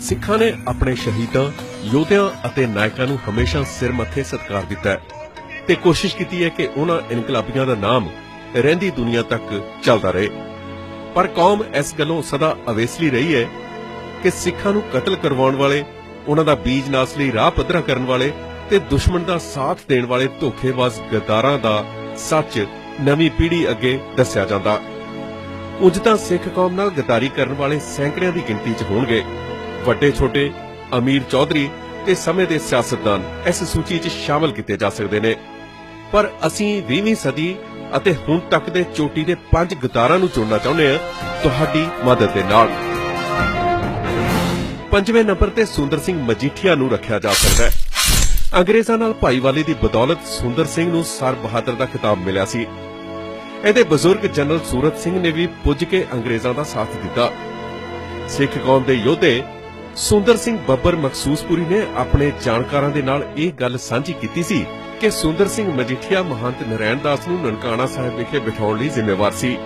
ਸਿੱਖਾਂ ਨੇ ਆਪਣੇ ਸ਼ਹੀਦਾਂ, ਯੋਧਿਆਂ ਅਤੇ ਨਾਇਕਾਂ ਨੂੰ ਹਮੇਸ਼ਾ ਸਿਰ ਮੱਥੇ ਸਤਿਕਾਰ ਦਿੱਤਾ ਹੈ ਤੇ ਕੋਸ਼ਿਸ਼ ਕੀਤੀ ਹੈ ਕਿ ਉਹਨਾਂ ਇਨਕਲਾਬੀਆਂ ਦਾ ਨਾਮ ਰਹਿੰਦੀ ਦੁਨੀਆ ਤੱਕ ਚੱਲਦਾ ਰਹੇ। ਪਰ ਕੌਮ ਇਸ ਗੱਲੋਂ ਸਦਾ ਅਵੇਸਲੀ ਰਹੀ ਹੈ ਕਿ ਸਿੱਖਾਂ ਨੂੰ ਕਤਲ ਕਰਵਾਉਣ ਵਾਲੇ, ਉਹਨਾਂ ਦਾ ਬੀਜ ਨਾਸ ਲਈ ਰਾਹ ਪੱਧਰਾ ਕਰਨ ਵਾਲੇ ਤੇ ਦੁਸ਼ਮਣ ਦਾ ਸਾਥ ਦੇਣ ਵਾਲੇ ਧੋਖੇਬਾਜ਼ ਗਦਾਰਾਂ ਦਾ ਸੱਚ ਨਵੀਂ ਪੀੜ੍ਹੀ ਅੱਗੇ ਦੱਸਿਆ ਜਾਂਦਾ। ਉਂਝ ਤਾਂ ਸਿੱਖ ਕੌਮ ਨਾਲ ਗਦਾਰੀ ਕਰਨ ਵਾਲੇ ਸੈਂਕੜਿਆਂ ਦੀ ਗਿਣਤੀ 'ਚ ਹੋਣਗੇ। ਵੱਡੇ ਛੋਟੇ ਅਮੀਰ ਚੌਧਰੀ ਤੇ ਸਮੇਂ ਦੇ ਸਿਆਸਤਦਾਨ ਇਸ ਸੂਚੀ 'ਚ ਸ਼ਾਮਲ ਕੀਤੇ ਜਾ ਸਕਦੇ ਨੇ। ਪਰ ਅਸੀਂ 20ਵੀਂ ਸਦੀ ਅਤੇ ਹੁਣ ਤੱਕ ਦੇ ਚੋਟੀ ਦੇ ਪੰਜ ਗਦਾਰਾਂ ਨੂੰ ਚੁਣਨਾ ਚਾਹੁੰਦੇ ਹਾਂ। ਤੁਹਾਡੀ ਮਦਦ ਦੇ ਨਾਲ। ਪੰਜਵੇਂ ਨੰਬਰ ਤੇ ਸੁੰਦਰ ਸਿੰਘ ਮਜੀਠੀਆ ਨੂੰ ਰੱਖਿਆ ਜਾ ਸਕਦਾ ਹੈ। ਅੰਗਰੇਜ਼ਾਂ ਨਾਲ ਭਾਈਵਾਲੀ ਦੀ ਬਦੌਲਤ ਸੁੰਦਰ ਸਿੰਘ ਨੂੰ ਸਰ ਬਹਾਦਰ ਦਾ ਖਿਤਾਬ ਮਿਲਿਆ ਸੀ। ਇਹਦੇ ਬਜ਼ੁਰਗ ਜਨਰਲ ਸੂਰਤ ਸਿੰਘ ਨੇ ਵੀ ਪੁੱਜ ਕੇ ਅੰਗਰੇਜ਼ਾਂ ਦਾ ਸਾਥ ਦਿੱਤਾ। ਸਿੱਖ ਕੌਮ ਦੇ ਯੋਧੇ ਸੁੰਦਰ ਸਿੰਘ ਬੱਬਰ ਮਖਸੂਸਪੁਰੀ ਨੇ ਆਪਣੇ ਜਾਣਕਾਰਾਂ ਦੇ ਨਾਲ ਇਹ ਗੱਲ ਸਾਂਝੀ ਕੀਤੀ ਸੀ ਕਿ ਸੁੰਦਰ ਸਿੰਘ ਮਜੀਠੀਆ ਮਹੰਤ ਨਰੈਣ ਦਾਸ ਨੂੰ ਨਨਕਾਣਾ ਸਾਹਿਬ ਵਿਖੇ ਬਿਠਾਉਣ ਲਈ ਜ਼ਿੰਮੇਵਾਰ ਸੀ।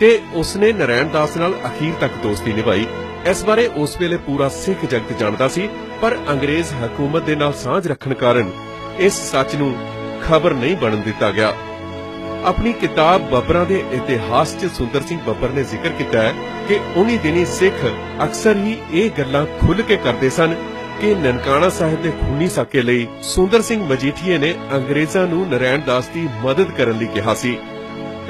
ਤੇ ਉਸਨੇ ਨਰੈਣ ਦਾਸ ਨਾਲ ਅਖੀਰ ਤੱਕ ਦੋਸਤੀ ਨਿਭਾਈ। ਇਸ ਬਾਰੇ ਉਸ ਵੇਲੇ ਪੂਰਾ ਸਿੱਖ ਜਗਤ ਜਾਣਦਾ ਸੀ, ਪਰ ਅੰਗਰੇਜ਼ ਹਕੂਮਤ ਦੇ ਨਾਲ ਸਾਂਝ ਰੱਖਣ ਕਾਰਨ ਇਸ ਸੱਚ ਨੂੰ ਖਬਰ ਨਹੀਂ ਬਣਨ ਦਿੱਤਾ ਗਿਆ। ਆਪਣੀ ਕਿਤਾਬ ਬੱਬਰਾਂ ਦੇ ਇਤਿਹਾਸ 'ਚ ਸੁੰਦਰ ਸਿੰਘ ਬੱਬਰ ਨੇ ਜ਼ਿਕਰ ਕੀਤਾ ਹੈ ਕਿ ਉਨੀ ਦਿਨੀ ਸਿੱਖ ਅਕਸਰ ਹੀ ਇਹ ਗੱਲਾਂ ਖੁੱਲ੍ਹ ਕੇ ਕਰਦੇ ਸਨ ਕਿ ਨਨਕਾਣਾ ਸਾਹਿਬ ਦੇ ਖੂਨੀ ਸਾਕੇ ਲਈ ਸੁੰਦਰ ਸਿੰਘ ਮਜੀਠੀਏ ਨੇ ਅੰਗਰੇਜ਼ਾਂ ਨੂੰ ਨਰੈਣ ਦਾਸ ਦੀ ਮਦਦ ਕਰਨ ਲਈ ਕਿਹਾ ਸੀ।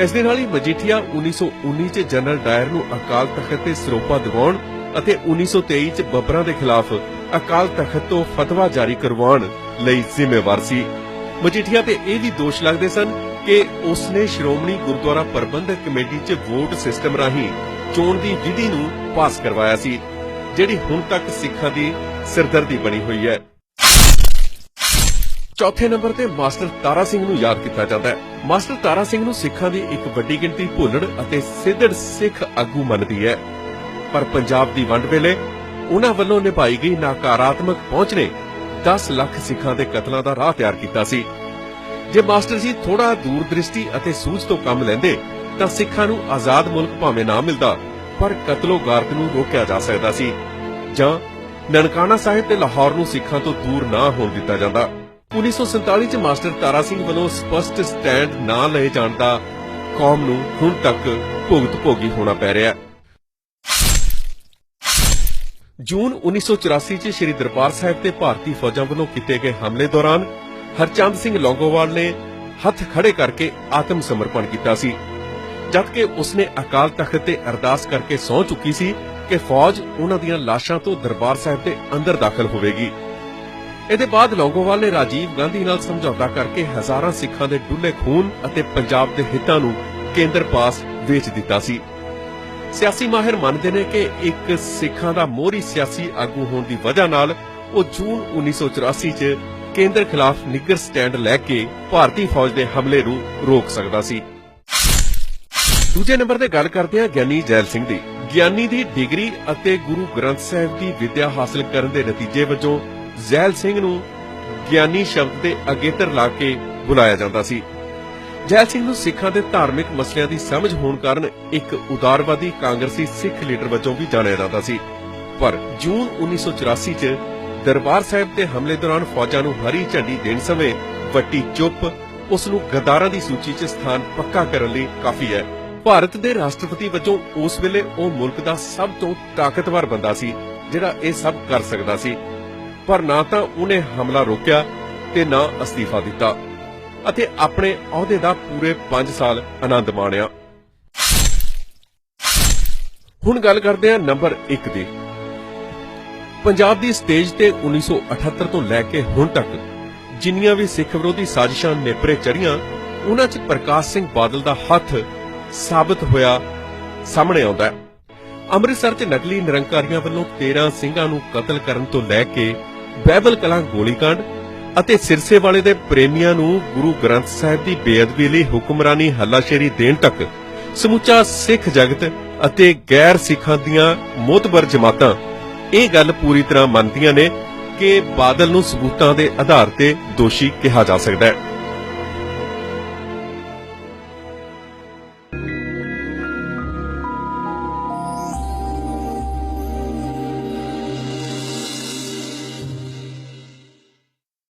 ਇਸ ਦੇ ਨਾਲ ਹੀ ਮਜੀਠੀਆ 1919 ਚ ਜਨਰਲ ਡਾਇਰ ਨੂੰ ਅਕਾਲ ਤਖਤ ਤੇ ਸਰੋਪਾ ਦਿਵਾਉਣ ਅਤੇ 1923 ਚ ਬੱਬਰਾਂ ਦੇ ਖਿਲਾਫ ਅਕਾਲ ਤਖਤ ਤੋਂ ਫਤਵਾ ਜਾਰੀ ਕਰਵਾਉਣ ਲਈ ਜ਼ਿੰਮੇਵਾਰ ਸੀ। ਮਜੀਠੀਆ ਤੇ ਇਹ ਵੀ ਦੋਸ਼ ਲੱਗਦੇ ਸਨ ਕਿ ਉਸਨੇ ਸ਼੍ਰੋਮਣੀ ਗੁਰਦੁਆਰਾ ਪ੍ਰਬੰਧਕ ਕਮੇਟੀ 'ਚ ਵੋਟ ਸਿਸਟਮ ਰਾਹੀਂ ਚੋਣ ਦੀ ਵਿਧੀ ਨੂੰ ਪਾਸ ਕਰਵਾਇਆ ਸੀ, ਜਿਹੜੀ ਹੁਣ ਤੱਕ ਸਿੱਖਾਂ ਦੀ ਸਿਰਦਰਦੀ ਬਣੀ ਹੋਈ ਹੈ। ਚੌਥੇ ਨੰਬਰ ਤੇ ਮਾਸਟਰ ਤਾਰਾ ਸਿੰਘ ਨੂੰ ਯਾਦ ਕੀਤਾ ਜਾਂਦਾ ਹੈ। ਮਾਸਟਰ ਤਾਰਾ ਸਿੰਘ ਨੂੰ ਸਿੱਖਾਂ ਦੀ ਇੱਕ ਵੱਡੀ ਗਿਣਤੀ ਭੁੱਲੜ ਅਤੇ ਸਿੱਧੜ ਸਿੱਖ ਆਗੂ ਮੰਨਦੀ ਹੈ। ਪਰ ਪੰਜਾਬ ਦੀ ਵੰਡ ਵੇਲੇ ਉਹਨਾਂ ਵੱਲੋਂ ਨਿਭਾਈ ਗਈ ਨਕਾਰਾਤਮਕ ਪਹੁੰਚ ਨੇ 10 ਲੱਖ ਸਿੱਖਾਂ ਦੇ ਕਤਲਾਂ ਦਾ ਰਾਹ ਤਿਆਰ ਕੀਤਾ ਸੀ। ਜੇ ਮਾਸਟਰ ਜੀ ਥੋੜਾ ਦੂਰਦ੍ਰਿਸ਼ਟੀ ਅਤੇ ਸੂਝ ਤੋਂ ਕੰਮ ਲੈਂਦੇ, ਤਾਂ ਸਿੱਖਾਂ ਨੂੰ ਆਜ਼ਾਦ ਮੁਲਕ ਭਾਵੇਂ ਨਾ ਮਿਲਦਾ, ਪਰ ਕਤਲੋ ਗਾਰਤ ਨੂੰ ਰੋਕਿਆ ਜਾ ਸਕਦਾ ਸੀ। ਜਾਂ ਨਨਕਾਣਾ ਸਾਹਿਬ ਤੇ ਲਾਹੌਰ ਨੂੰ ਸਿੱਖਾਂ ਤੋਂ ਦੂਰ ਨਾ ਹੋਣ ਦਿੱਤਾ ਜਾਂਦਾ। 1947 ਚ ਮਾਸਟਰ ਤਾਰਾ ਸਿੰਘ ਵੱਲੋਂ ਸਪਸ਼ਟ ਸਟੈਂਡ ਨਾ ਲਏ ਜਾਣ ਦਾ ਕੌਮ ਨੂੰ ਹੁਣ ਤੱਕ ਭੁਗਤ ਭੋਗੀ ਹੋਣਾ ਪੈ ਰਿਹਾ ਜੂਨ 1984 ਚ ਸ੍ਰੀ ਦਰਬਾਰ ਸਾਹਿਬ ਤੇ ਭਾਰਤੀ ਫੌਜਾਂ ਵੱਲੋਂ ਕੀਤੇ ਗਏ ਹਮਲੇ ਦੌਰਾਨ ਹਰਚੰਦ ਸਿੰਘ ਲੌਂਗੋਵਾਲ ਨੇ ਹੱਥ ਖੜੇ ਕਰਕੇ ਆਤਮ ਸਮਰਪਣ ਕੀਤਾ ਸੀ। ਜਦਕਿ ਉਸਨੇ ਅਕਾਲ ਤਖਤ ਤੇ ਅਰਦਾਸ ਕਰਕੇ ਸੌਂ ਚੁੱਕੀ ਸੀ ਕਿ ਫੌਜ ਉਹਨਾਂ ਦੀਆਂ ਲਾਸ਼ਾਂ ਤੋਂ ਦਰਬਾਰ ਸਾਹਿਬ ਦੇ ਅੰਦਰ ਦਾਖਲ ਹੋਵੇਗੀ। ਇਹਦੇ ਬਾਅਦ ਲੌਂਗੋਵਾਲ ਨੇ ਰਾਜੀਵ ਗਾਂਧੀ ਨਾਲ ਸਮਝੌਤਾ ਕਰਕੇ ਹਜ਼ਾਰਾਂ ਸਿੱਖਾਂ ਦੇ ਡੁੱਲੇ ਖੂਨ ਅਤੇ ਪੰਜਾਬ ਦੇ ਹਿੱਤਾਂ ਨੂੰ ਕੇਂਦਰ ਪਾਸ ਵੇਚ ਦਿੱਤਾ ਸੀ। ਸਿਆਸੀ ਮਾਹਿਰ ਮੰਨਦੇ ਨੇ ਕਿ ਇੱਕ ਸਿੱਖਾਂ ਦਾ ਮੋਹਰੀ ਸਿਆਸੀ ਆਗੂ ਹੋਣ ਦੀ ਵਜ੍ਹਾ ਨਾਲ ਉਹ ਜੂਨ 1984 ਚ ਕੇਂਦਰ ਖਿਲਾਫ ਨਿੱਗਰ ਸਟੈਂਡ ਲੈ ਕੇ ਭਾਰਤੀ ਫੌਜ ਦੇ ਹਮਲੇ ਨੂੰ ਰੋਕ ਸਕਦਾ ਸੀ। ਦੂਜੇ ਨੰਬਰ ਤੇ ਗੱਲ ਕਰਦੇ ਹਾਂ ਗਿਆਨੀ ਜੈਲ ਸਿੰਘ ਦੀ। ਗਿਆਨੀ ਦੀ ਡਿਗਰੀ ਅਤੇ ਗੁਰੂ ਗ੍ਰੰਥ ਸਾਹਿਬ ਦੀ ਵਿੱਦਿਆ ਹਾਸਲ ਕਰਨ ਦੇ ਨਤੀਜੇ ਵਜੋਂ ਜ਼ੈਲ ਸਿੰਘ ਨੂੰ ਗਿਆਨੀ ਸ਼ਬਦ ਦੇ ਅਗੇਤਰ ਲਾ ਕੇ ਬੁਲਾਇਆ ਜਾਂਦਾ ਸੀ। ਜੈਲ ਸਿੰਘ ਨੂੰ ਸਿੱਖਾਂ ਦੇ ਧਾਰਮਿਕ ਮਸਲਿਆਂ ਦੀ ਸਮਝ ਹੋਣ ਕਾਰਨ ਇੱਕ ਉਦਾਰਵਾਦੀ ਕਾਂਗਰਸੀ ਸਿੱਖ ਲੀਡਰ ਵਜੋਂ ਵੀ ਜਾਣਿਆ ਜਾਂਦਾ ਸੀ। ਪਰ ਜੂਨ 1984 ਚ ਦਰਬਾਰ ਸਾਹਿਬ ਤੇ ਹਮਲੇ ਦੌਰਾਨ ਫੌਜਾਂ ਨੂੰ ਹਰੀ ਝੰਡੀ ਦੇਣ ਸਮੇਂ ਵੱਟੀ ਚੁੱਪ, ਉਸ ਨੂੰ ਗਦਾਰਾਂ ਦੀ ਸੂਚੀ 'ਚ ਸਥਾਨ ਪੱਕਾ ਕਰਨ ਲਈ ਕਾਫੀ ਹੈ। ਭਾਰਤ ਦੇ ਰਾਸ਼ਟਰਪਤੀ ਵਜੋਂ ਉਸ ਵੇਲੇ ਉਹ ਮੁਲਕ ਦਾ ਸਭ ਤੋਂ ਤਾਕਤਵਰ ਬੰਦਾ ਸੀ, ਜਿਹੜਾ ਇਹ ਸਭ ਕਰ ਸਕਦਾ ਸੀ। ਪਰ ਨਾ ਤਾਂ ਉਹਨੇ ਹਮਲਾ ਰੋਕਿਆ ਤੇ ਨਾ ਅਸਤੀਫਾ ਦਿੱਤਾ ਅਤੇ ਆਪਣੇ ਅਹੁਦੇ ਦਾ ਪੂਰੇ 5 ਸਾਲ ਆਨੰਦ ਮਾਣਿਆ। ਹੁਣ ਗੱਲ ਕਰਦੇ ਹਾਂ ਨੰਬਰ 1 ਦੀ। ਪੰਜਾਬ ਦੀ ਸਟੇਜ ਤੇ 1978 ਤੋਂ ਲੈ ਕੇ ਹੁਣ ਤੱਕ ਜਿੰਨੀਆਂ ਵੀ ਸਿੱਖ ਵਿਰੋਧੀ ਸਾਜ਼ਿਸ਼ਾਂ ਨੇਪਰੇ ਚੜੀਆਂ ਉਹਨਾਂ 'ਚ ਪ੍ਰਕਾਸ਼ ਸਿੰਘ ਬਾਦਲ ਦਾ ਹੱਥ ਸਾਬਤ ਹੋਇਆ ਸਾਹਮਣੇ ਆਉਂਦਾ ਹੈ। ਅੰਮ੍ਰਿਤਸਰ 'ਚ ਨਕਲੀ ਨਿਰੰਕਾਰੀਆਂ ਵੱਲੋਂ 13 ਸਿੰਘਾਂ ਨੂੰ ਕਤਲ ਕਰਨ ਤੋਂ ਲੈ ਕੇ ਬਹਿਬਲ ਕਲਾਂ ਗੋਲੀकांड ਅਤੇ ਸਿਰਸੇ ਵਾਲੇ ਦੇ ਪ੍ਰੇਮੀਆਂ ਨੂੰ ਗੁਰੂ ਗ੍ਰੰਥ ਸਾਹਿਬ ਦੀ ਬੇਅਦਬੀ ਲਈ ਹੁਕਮਰਾਨੀ ਹੱਲਾਸ਼ੇਰੀ ਦੇਣ ਤੱਕ ਸਮੁੱਚਾ ਸਿੱਖ ਜਗਤ ਅਤੇ ਗੈਰ ਸਿੱਖਾਂ ਦੀਆਂ ਮੋਤਬਰ ਜਮਾਤਾਂ ਇਹ ਗੱਲ ਪੂਰੀ ਤਰ੍ਹਾਂ ਮੰਨਦੀਆਂ ਨੇ ਕਿ ਬਾਦਲ ਨੂੰ ਸਬੂਤਾਂ ਦੇ ਆਧਾਰ ਤੇ ਦੋਸ਼ੀ ਕਿਹਾ ਜਾ ਸਕਦਾ ਹੈ।